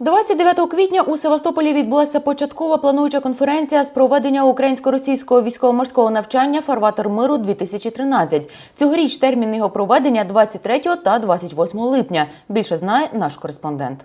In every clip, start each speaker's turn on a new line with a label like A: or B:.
A: 29 квітня у Севастополі відбулася початкова плануюча конференція з проведення українсько-російського військово-морського навчання Фарватер миру 2013 Цьогоріч термін його проведення 23 та 28 липня. Більше знає наш кореспондент.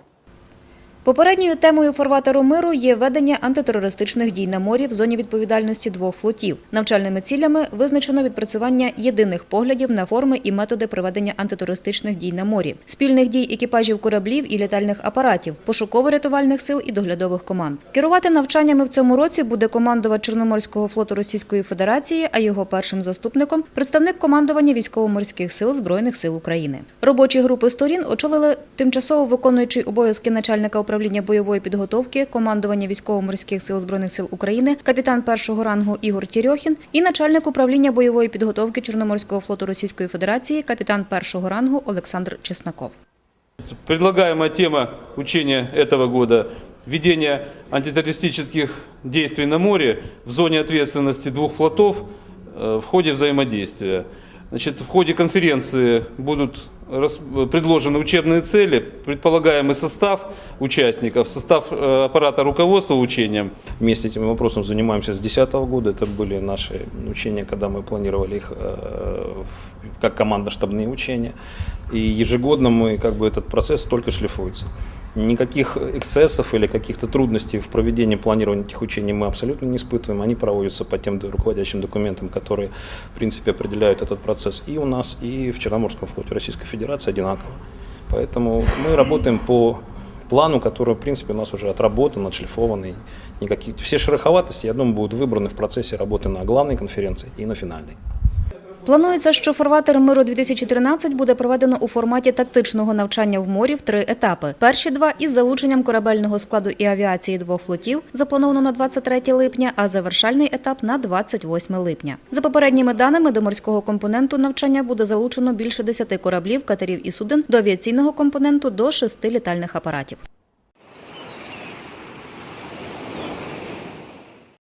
B: Попередньою темою фарватеру миру є ведення антитерористичних дій на морі в зоні відповідальності двох флотів. Навчальними цілями визначено відпрацювання єдиних поглядів на форми і методи проведення антитерористичних дій на морі, спільних дій екіпажів кораблів і літальних апаратів, пошуково-рятувальних сил і доглядових команд. Керувати навчаннями в цьому році буде командувач Чорноморського флоту Російської Федерації, а його першим заступником представник командування військово-морських сил Збройних сил України. Робочі групи сторін очолили тимчасово виконуючий обов'язки начальника управління бойової підготовки командування військово-морських сил Збройних сил України, капітан першого рангу Ігор Тірьохін і начальник управління бойової підготовки Чорноморського флоту Російської Федерації, капітан першого рангу Олександр Чесноков.
C: Предлагаемая тема учения этого года – введение антитеррористических действий на море в зоне ответственности двух флотов э, в ходе взаимодействия. Значит, в ходе конференции будут рас- предложены учебные цели, предполагаемый состав участников, состав э, аппарата руководства учением,
D: Вместе этим вопросом занимаемся с 2010 года. Это были наши учения, когда мы планировали их э, в- как командно-штабные учения. И ежегодно мы, как бы, этот процесс только шлифуется. Никаких эксцессов или каких-то трудностей в проведении планирования этих учений мы абсолютно не испытываем. Они проводятся по тем д- руководящим документам, которые, в принципе, определяют этот процесс и у нас, и в Черноморском флоте Российской Федерации одинаково. Поэтому мы работаем по плану, который, в принципе, у нас уже отработан, отшлифованный. Никаких, все шероховатости, я думаю, будут выбраны в процессе работы на главной конференции и на финальной.
B: Планується, що фарватер миру 2013 буде проведено у форматі тактичного навчання в морі в три етапи. Перші два із залученням корабельного складу і авіації двох флотів заплановано на 23 липня, а завершальний етап на 28 липня. За попередніми даними до морського компоненту навчання буде залучено більше 10 кораблів, катерів і суден, до авіаційного компоненту до 6 літальних апаратів.